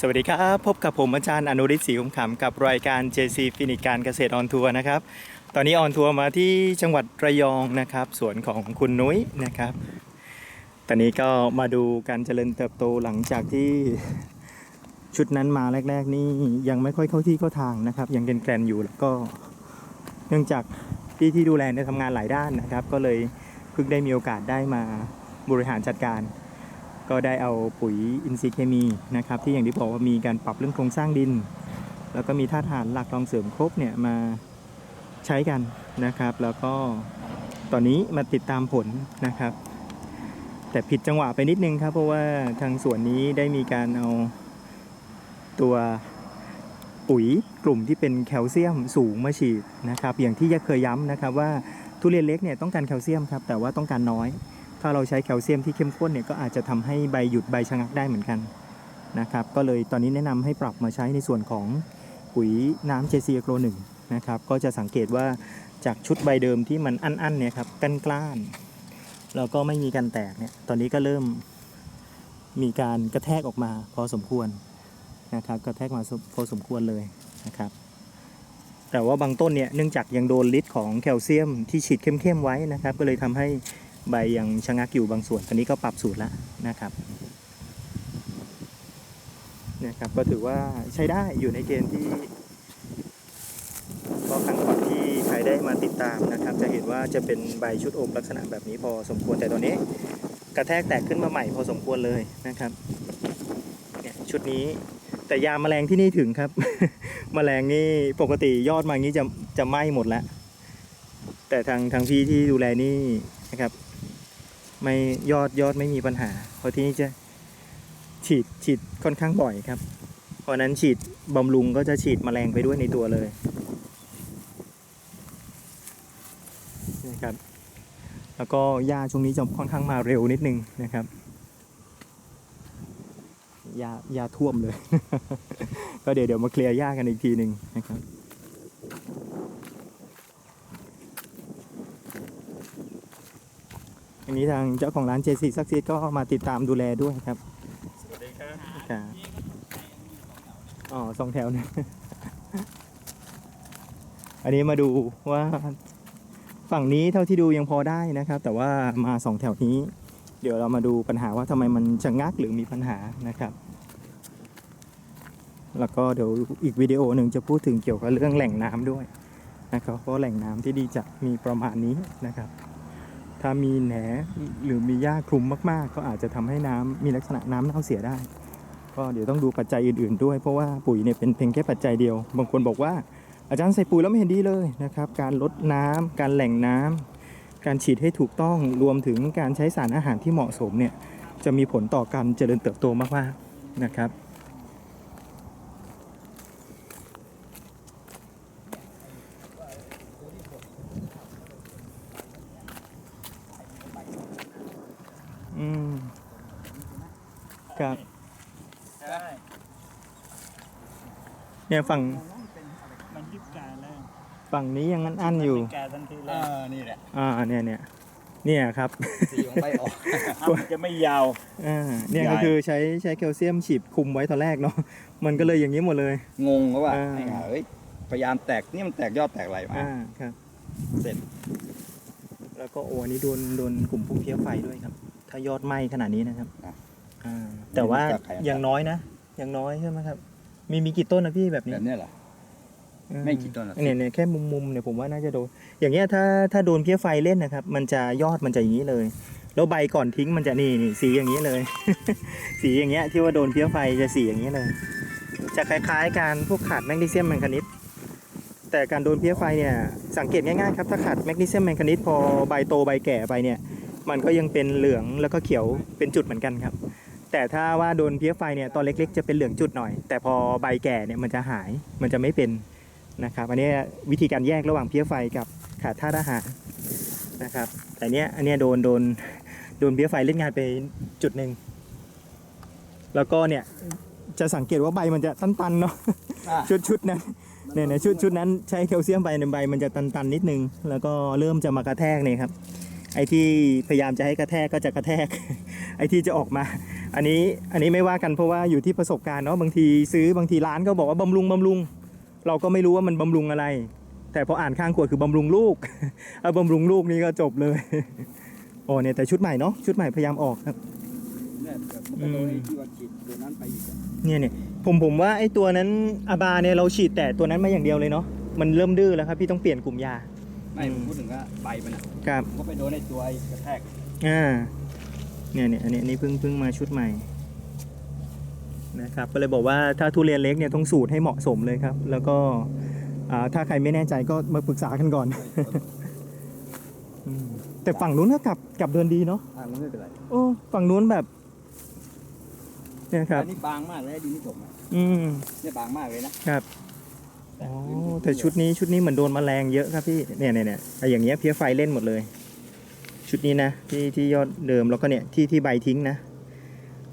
สวัสดีครับ พบกับผมอาจารย์อนุริศศรีคุ้มขำกับรายการ JC ฟินิกการเกษตรออนทัวร์นะครับ ตอนนี้ออนทัวร์มาที่จังหวัดระยองนะครับสวนของคุณนุ้ยนะครับ ตอนนี้ก็มาดูการเจริญเติบโตหลังจากที่ชุดนั้นมาแรก ๆ นี่ยังไม่ค่อยเข้าที่เข้าทางนะครับ ยังเป็นแกรนอยู่แล้วก็ เนื่องจากพี่ที่ดูแลเนี่ยทำงานหลายด้านนะครับ ก็เลยเพิ่งได้มีโอกาสได้มาบริหารจัดการ ก็ได้เอาปุ๋ยอินทรีย์เคมีนะครับที่อย่างที่บอกว่ามีการปรับเรื่องโครงสร้างดิน แล้วก็มีธาตุอาหารหลักรองเสริมครบเนี่ยมาใช้กันนะครับ แล้วก็ตอนนี้มาติดตามผลนะครับ แต่ผิดจังหวะไปนิดนึงครับ เพราะว่าทางสวนนี้ได้มีการเอาตัวปุ๋ยกลุ่มที่เป็นแคลเซียมสูงมาฉีดนะครับ อย่างที่ยะเคยย้ำนะครับว่าทุเรียนเล็กเนี่ยต้องการแคลเซียมครับแต่ว่าต้องการน้อย ถ้าเราใช้แคลเซียมที่เข้มข้นเนี่ยก็อาจจะทำให้ใบหยุดใบชะงักได้เหมือนกันนะครับก็เลยตอนนี้แนะนำให้ปรับมาใช้ในส่วนของปุ๋ยน้ำ JC Agro 1นะครับก็จะสังเกตว่าจากชุดใบเดิมที่มันอั้นๆเนี่ยครับก้านกล้านๆแล้วก็ไม่มีการแตกเนี่ยตอนนี้ก็เริ่มมีการกระแทกออกมาพอสมควรนะครับกระแทกมาพอสมควรเลยนะครับแต่ว่าบางต้นเนี่ยเนื่องจากยังโดนฤทธิ์ของแคลเซียมที่ฉีดเข้มๆไว้นะครับ ก็เลยทำให้ ใบยังชะงักอยู่บางส่วนตอนนี้ก็ปรับสูตรแล้วนะครับนะครับ ก็ถือว่าใช้ได้อยู่ในเกณฑ์ที่ก็ครั้งก่อนที่ใครได้มาติดตามนะครับ จะเห็นว่าจะเป็นใบชุดโอมลักษณะแบบนี้พอสมควรแต่ตอนนี้ กระแทกแตกขึ้นมาใหม่พอสมควรเลยนะครับเนี่ยชุดนี้แต่ยาแมลงที่นี่ถึงครับ แมลงนี่ปกติยอดมางี้จะจะไหม้หมดแล้วแต่ทางทางพี่ที่ดูแลนี่นะครับ ไม่ยอดยอดไม่มีปัญหา เพราะที่นี่จะฉีดฉีดค่อนข้างบ่อยครับ เพราะนั้นฉีดบำรุงก็จะฉีดแมลงไปด้วยในตัวเลยนะครับ แล้วก็หญ้าช่วงนี้จะค่อนข้างมาเร็วนิดนึงนะครับหญ้าหญ้าท่วมเลย ก็เดี๋ยวเดี๋ยวมาเคลียร์หญ้ากันอีกทีหนึ่งนะครับ อันนี้ทางเจ้าของร้าน JC ซักซีดก็มาติดตามดูแลด้วยครับ สวัสดีครับครับอ๋อสองแถวนะอันนี้มาดูว่าฝั่งนี้เท่าที่ดูยังพอได้นะครับ แต่ว่ามาสองแถวนี้ เดี๋ยวเรามาดูปัญหาว่าทำไมมันชะงักหรือมีปัญหานะครับ แล้วก็เดี๋ยวอีกวิดีโอหนึ่งจะพูดถึงเกี่ยวกับเรื่องแหล่งน้ำด้วยนะครับเพราะแหล่งน้ำที่ดีจะมีประมาณนี้นะครับ ถ้ามีแหนหรือมีหญ้าคลุมมากๆ ก็อาจจะทำให้น้ำมีลักษณะน้ำเน่าเสียได้ ก็เดี๋ยวต้องดูปัจจัยอื่นๆ ด้วยเพราะว่าปุ๋ยเนี่ยเป็นเพียงแค่ปัจจัยเดียว บางคนบอกว่าอาจารย์ใส่ปุ๋ยแล้วไม่เห็นดีเลยนะครับ การลดน้ำการแหล่งน้ำการฉีดให้ถูกต้องรวมถึงการใช้สารอาหารที่เหมาะสมเนี่ยจะมีผลต่อการเจริญเติบโตมากๆนะครับ ครับใช่เนี่ยฝั่งมันยิบกาแล้วฝั่งนี้ยังอันๆอยู่กาทันทีเอแล้วอนี่แหละอ่าเนี่ยเนี่ยเนี่ยครับสีของใบออกมันจะไม่ยาวอ่าเนี่ยใหญ่ก็คือใช้ใช้แคลเซียมฉีดคุมไว้ตอนแรกเนาะมันก็เลยอย่างนี้หมดเลย งงก็ว่าอ่าไอ้ห่าเอ้ยพยายามแตกนี่มันแตกยอดแตกอะไรมาอ่าครับ เสร็จ แล้วก็โอ้อันนี้โดนโดนกลุ่มพวกเพี้ยไฟด้วยครับ ถ้ายอดไหม้ขนาดนี้นะครับ อ่าแต่ว่ายังน้อยนะยังน้อยใช่ไหมครับ มีมีกี่ต้นนะพี่แบบนี้แบบเนี้ยเหรอ อืไม่กี่ต้นหรอก เนี่ยเนี่ยแค่มุมมุมๆเนี่ยผมว่าน่าจะโดน อย่างเงี้ยถ้าถ้าโดนเพี้ยไฟเล่นนะครับ มันจะยอดมันจะอย่างนี้เลย แล้วใบก่อนทิ้งมันจะนี่นี่สีอย่างนี้เลย สีอย่างเงี้ยที่ว่าโดนเพี้ยไฟจะสีอย่างนี้เลย จะคล้ายๆการพวกขาดแมกนีเซียมแมงกานิสแต่การโดนเพี้ยไฟเนี่ยสังเกตง่ายๆครับถ้าขาดแมกนีเซียมแมงกานิสพอใบโตใบแก่ไปเนี่ย มันก็ยังเป็นเหลืองแล้วก็เขียวเป็นจุดเหมือนกันครับ แต่ถ้าว่าโดนเพี้ยไฟเนี่ยตอนเล็กๆ จะเป็นเหลืองจุดหน่อย แต่พอใบแก่เนี่ยมันจะหายมันจะไม่เป็นนะครับอันนี้วิธีการแยกระหว่างเพี้ยไฟกับขาดธาตุอาหารนะครับ แต่เนี้ยอันเนี้ยโดนโดนโดนเพี้ยไฟเล่นงานไปจุดหนึ่งแล้วก็เนี่ยจะสังเกตว่าใบมันจะตันๆเนาะอะชุดชุดนั้นเนี่ยเนี่ยชุดชุดนั้นใช้แคลเซียมไปในใบมันจะตันๆนิดนึง แล้วก็เริ่มจะมากระแทกเนี่ยครับไอ้ที่พยายามจะให้กระแทกก็จะกระแทก ไอ้ที่จะออกมา อันนี้อันนี้ไม่ว่ากันเพราะว่าอยู่ที่ประสบการณ์เนาะบางทีซื้อบางทีร้านก็บอกว่าบำรุงบำรุง เราก็ไม่รู้ว่ามันบำรุงอะไร แต่พออ่านข้างขวดคือบำรุงลูกเอาบำรุงลูกนี่ก็จบเลยโอ้เนี่ยแต่ชุดใหม่เนาะชุดใหม่พยายามออกครับเนี่ยแต่มันก็โดนไอ้ที่ว่าฉีดตัวนั้นไปอีกอะเนี่ยเนี่ยผมผมว่าไอ้ตัวนั้นอาบาเนี่ยเราฉีดแต่ตัวนั้นมาอย่างเดียวเลยเนาะมันเริ่มดื้อแล้วครับพี่ต้องเปลี่ยนกลุ่มยาไม่อืมพูดถึงว่าใบมันอะครับก็ไปโดนไอ้ตัวไอ้กระแทกอ่า เนี่ยเนี่ยอันนี้อันนี้เพิ่งเพิ่งมาชุดใหม่นะครับก็เลยบอกว่าถ้าทุเรียนเล็กเนี่ยต้องสูตรให้เหมาะสมเลยครับ แล้วก็อ่าถ้าใครไม่แน่ใจก็มาปรึกษากันก่อนอืมแต่ฝั่งนู้นก็กลับกลับเดินดีเนาะอ่ามันไม่เป็นไรโอ้ฝั่งนู้นแบบเนี่ยครับอันนี้บางมากเลยไอ้ดินที่ถมอะอืมเนี่ยบางมากเลยนะครับอ๋อแต่ชุดนี้ชุดนี้เหมือนโดนแมลงเยอะครับพี่เนี่ยเนี่ยเนี่ยไอ้อย่างเงี้ยเพี้ยไฟเล่นหมดเลย ชุดนี้นะที่ที่ยอดเดิมแล้วก็เนี่ยที่ที่ใบทิ้งนะ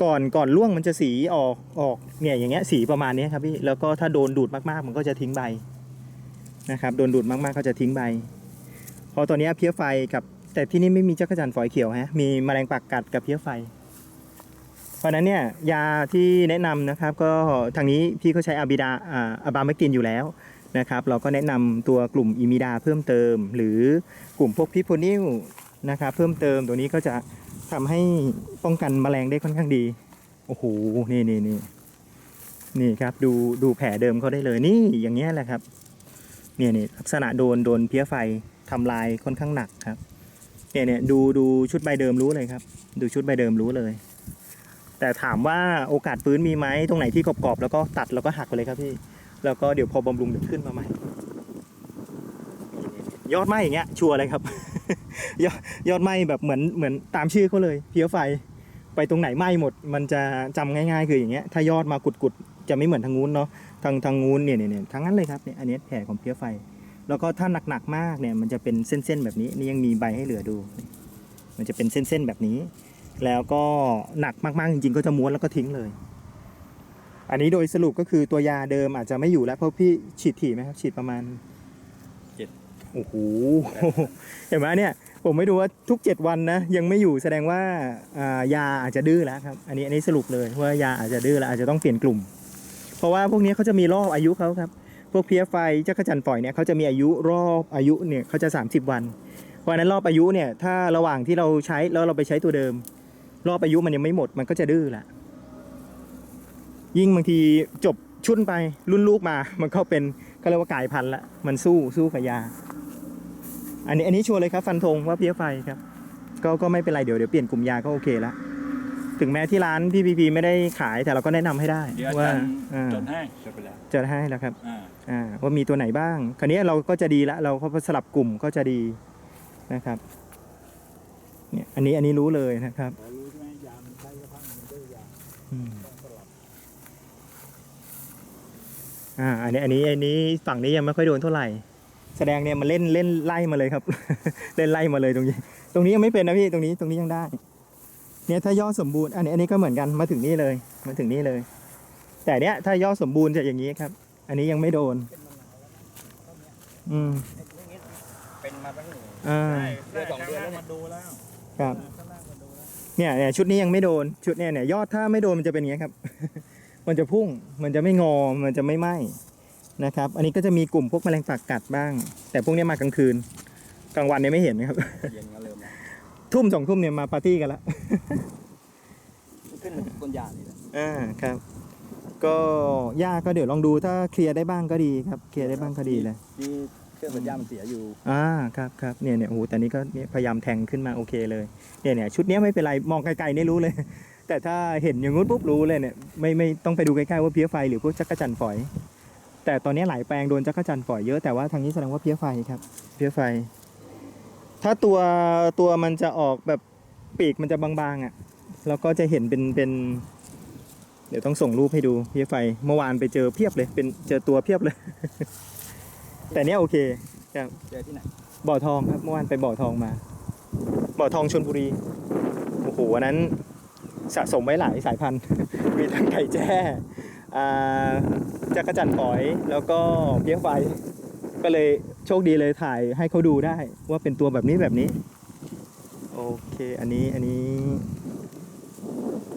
ก่อนก่อนร่วงมันจะสีออกออกเนี่ยอย่างเงี้ยสีประมาณนี้ครับพี่แล้วก็ถ้าโดนดูดมากๆ มันก็จะทิ้งใบนะครับโดนดูดมากๆก็จะทิ้งใบ พอตัวเนี้เพี้ยไฟกับแต่ที่นี่ไม่มีจักรจันทร์ฝอยเขียวฮะมีแมลงปากกัดกับเพี้ยไฟ เพราะนั้นเนี่ยยาที่แนะนำนะครับก็ทางนี้พี่เขาใช้อาบิดาอ่าอาบาเมกินอยู่แล้วนะครับเราก็แนะนำตัวกลุ่มอิมิดาเพิ่มเติม หรือกลุ่มพวกพิโพนิล นะครับเพิ่มเติมตัวนี้ก็จะทำให้ป้องกันแมลงได้ค่อนข้างดี โอ้โห นี่นี่นี่นี่ครับ ดูดูแผลเดิมเขาได้เลย นี่อย่างเงี้ยแหละครับ เนี่ยนี่ลักษณะโดนโดนเพี้ยไฟทำลายค่อนข้างหนักครับ เนี่ยเนี่ยดูดูชุดใบเดิมรู้เลยครับ ดูชุดใบเดิมรู้เลย แต่ถามว่าโอกาสฟื้นมีไหมตรงไหนที่กรอบๆแล้วก็ตัดแล้วก็หักไปเลยครับพี่ แล้วก็เดี๋ยวพอบำรุงเดี๋ยวขึ้นมาใหม่ ยอดไหมอย่างเงี้ยชัวร์เลยครับ ยอดยอดไหมแบบเหมือนเหมือนตามชื่อเขาเลยเพี้ยไฟไปตรงไหนไหมหมด มันจะจำง่ายๆ คืออย่างเงี้ยถ้ายอดมากุดๆจะไม่เหมือนทางงู้นเนาะทางทางงู้นเนี่ยเนี่ยเนี่ยทั้งนั้นเลยครับเนี่ยอันนี้แผลของเพี้ยไฟ แล้วก็ถ้าหนักๆมากเนี่ยมันจะเป็นเส้นๆแบบนี้นี่ยังมีใบให้เหลือดู มันจะเป็นเส้นๆแบบนี้ แล้วก็หนักมากๆจริงๆก็จะม้วนแล้วก็ทิ้งเลย อันนี้โดยสรุปก็คือตัวยาเดิมอาจจะไม่อยู่แล้วเพราะพี่ฉีดถี่ไหมครับฉีดประมาณ โอ้โหเห็นไหมเนี่ยผมไม่ดูว่าทุก 7 วันนะยังไม่อยู่แสดงว่าายาอาจจะดื้อแล้วครับ อันนี้อันนี้สรุปเลยว่ายาอาจจะดื้อแล้วอาจจะต้องเปลี่ยนกลุ่ม เพราะว่าพวกนี้เขาจะมีรอบอายุเขาครับ พวกเพี้ยไฟจักรจันทร์ปล่อยเนี่ยเขาจะมีอายุรอบอายุเนี่ยเขาจะ 30 วันเพราะนั้นรอบอายุเนี่ยถ้าระหว่างที่เราใช้แล้วเราไปใช้ตัวเดิม รอบอายุมันยังไม่หมดมันก็จะดื้อละยิ่งบางทีจบชุนไปรุ่นลูกมา มันก็เป็นก็เรียกว่ากลายพันธุ์ละมันสู้สู้กับยา อันนี้อันนี้ชัวร์เลยครับฟันธงว่าเพี้ยไฟครับ ก็ก็ไม่เป็นไรเดี๋ยวเดี๋ยวเปลี่ยนกลุ่มยาก็โอเคละถึงแม้ที่ร้านพี่พีพีไม่ได้ขายแต่เราก็แนะนำให้ได้เดี๋ยวอาว่าจารย์อ่าจดให้จดไปแล้วจะให้แล้วครับอ่าอ่าว่ามีตัวไหนบ้าง คราวนี้เราก็จะดีละเราก็สลับกลุ่มก็จะดีนะครับเนี่ยอันนี้อันนี้รู้เลยนะครับพอรู้ใช่ไหมยามันใช้กระพังมันดื้อยาอืมต้องสลับอ่าอันนี้อันนี้อันนี้ฝั่งนี้ยังไม่ค่อยโดนเท่าไหร่ แสดงเนี่ยมันเล่นเล่นไล่มาเลยครับ เล่นไล่มาเลยตรงนี้ ตรงนี้ยังไม่เป็นนะพี่ตรงนี้ตรงนี้ยังได้ เนี่ยถ้ายอดสมบูรณ์อันนี้อันนี้ก็เหมือนกันมาถึงนี่เลยมาถึงนี่เลย แต่เนี้ยถ้ายอดสมบูรณ์จะอย่างนี้ครับ อันนี้ยังไม่โดน อืมเป็นมาตั้งอ่าเดือนสองเดือนแล้วเนี่ยมาดูแล้วครับข้างล่างมาดูแล้วเนี่ยเนี่ยชุดนี้ยังไม่โดนชุดเนี่ยเนี่ยยอดถ้าไม่โดนมันจะเป็นอย่างนี้ยครับ มันจะพุ่งมันจะไม่งอมันจะไม่ไหม้ นะครับ อันนี้ก็จะมีกลุ่มพวกแมลงปากกัดบ้าง แต่พวกนี้มากลางคืน กลางวันเนี่ยไม่เห็นนะครับ เย็นก็เริ่มแล้วทุ่มสองทุ่มเนี่ยมาปาร์ตี้กันละขึ้นมาถึงต้นยานี่แหละอ่าครับ ก็ยากก็เดี๋ยวลองดูถ้าเคลียร์ได้บ้างก็ดีครับ เคลียร์ได้บ้างก็ดีเลยที่เครื่องสัญญาณมันเสียอยู่อ่าครับครับเนี่ยเนี่ยโอ้โหแต่นี้ก็เนี่ยพยายามแทงขึ้นมาโอเคเลยเนี่ยเนี่ยชุดเนี้ยไม่เป็นไรมองไกลๆนี่รู้เลย แต่ถ้าเห็นอย่างงู้นปุ๊บรู้เลยเนี่ยไม่ไม่ต้องไปดูใกล้ๆว่าเพี้ยไฟหรือพวกจักรจันทร์ฝอย แต่ตอนนี้หลายแปลงโดนจักรจันทร์ฝอยเยอะแต่ว่าทางนี้แสดงว่าเพี้ยไฟครับ เพี้ยไฟ ถ้าตัวตัวมันจะออกแบบปีกมันจะบางๆอะแล้วก็จะเห็นเป็นเป็น เดี๋ยวต้องส่งรูปให้ดูเพี้ยไฟ เมื่อวานไปเจอเพียบเลย เป็นเจอตัวเพียบเลย แต่เนี้ยโอเคเจอที่ไหนบ่อทองครับเมื่อวานไปบ่อทองมา บ่อทองชนบุรีโอ้โหอันนั้นสะสมไว้หลายสายพันธุ์ มีทั้งไก่แจ้ จักรจันทร์ฝอยแล้วก็เพี้ยไฟ ก็เลยโชคดีเลยถ่ายให้เขาดูได้ว่าเป็นตัวแบบนี้แบบนี้ โอเคอันนี้อันนี้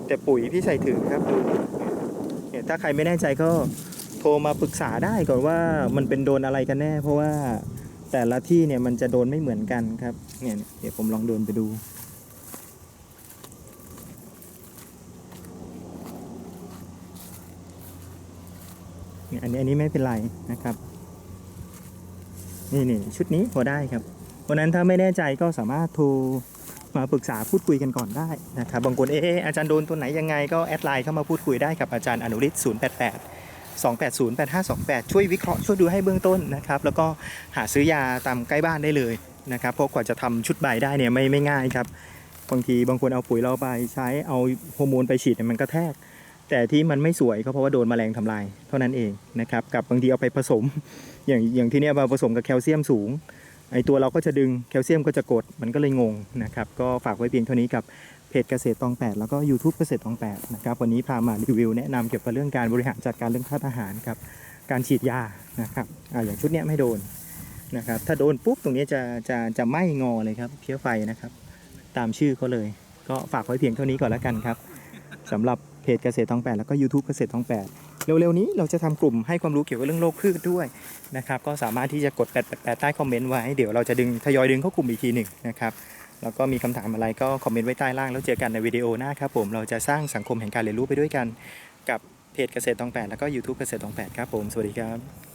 แต่ปุ๋ยพี่ใส่ถึงครับดูเนี่ยถ้าใครไม่แน่ใจก็โทรมาปรึกษาได้ก่อนว่ามันเป็นโดนอะไรกันแน่ เพราะว่าแต่ละที่เนี่ยมันจะโดนไม่เหมือนกันครับเนี่ยเดี๋ยวผมลองเดินไปดู เนี่ย อันนี้อันนี้ไม่เป็นไรนะครับนี่นี่ชุดนี้พอได้ครับเพราะฉะนั้นถ้าไม่แน่ใจก็สามารถโทรมาปรึกษาพูดคุยกันก่อนได้นะครับบางคนเอ๊ะอาจารย์โดนตัวไหนยังไงก็แอดไลน์เข้ามาพูดคุยได้กับอาจารย์อนุริศ088 280 8528 ช่วยวิเคราะห์ช่วยดูให้เบื้องต้นนะครับ แล้วก็หาซื้อยาตามใกล้บ้านได้เลยนะครับเพราะกว่าจะทำชุดใบได้เนี่ยไม่ไม่ง่ายครับบางทีบางคนเอาปุ๋ยเราไปใช้เอาฮอร์โมนไปฉีดเนี่ยมันก็แทก แต่ที่มันไม่สวยก็เพราะว่าโดนแมลงทำลายเท่านั้นเองนะครับกับบางทีเอาไปผสม อย่างอย่างที่เนี้ยมาผสมกับแคลเซียมสูงไอตัวเราก็จะดึงแคลเซียมก็จะกดมันก็เลยงงนะครับก็ฝากไว้เพียงเท่านี้กับเพจเกษตรตอง 8 แล้วก็ YouTube เกษตรตอง8นะครับวันนี้พามารีวิวแนะนำเกี่ยวกับเรื่องการบริหารจัดการเรื่องธาตุอาหารครับการฉีดยานะครับอ่าอย่างชุดเนี้ยไม่โดนนะครับถ้าโดนปุ๊บตรงนี้จะจะจะไหม้งอเลยครับเพี้ยไฟนะครับ ตามชื่อเขาเลย ก็ฝากไว้เพียงเท่านี้ก่อนแล้วกันครับ สำหรับเพจเกษตรทองแปดแล้วก็ YouTube เกษตรทองแปดเร็วๆนี้เราจะทำกลุ่มให้ความรู้เกี่ยวกับเรื่องโรคพืชด้วยนะครับก็สามารถที่จะกดแปดแปดใต้คอมเมนต์ไว้เดี๋ยวเราจะดึงทยอยดึงเข้ากลุ่มอีกทีหนึ่งนะครับแล้วก็มีคำถามอะไรก็คอมเมนต์ไว้ใต้ล่างแล้วเจอกันในวิดีโอหน้าครับผมเราจะสร้างสังคมแห่งการเรียนรู้ไปด้วยกัน กับเพจเกษตรทองแปดแล้วก็ YouTube เกษตรทองแปดครับผมสวัสดีครับ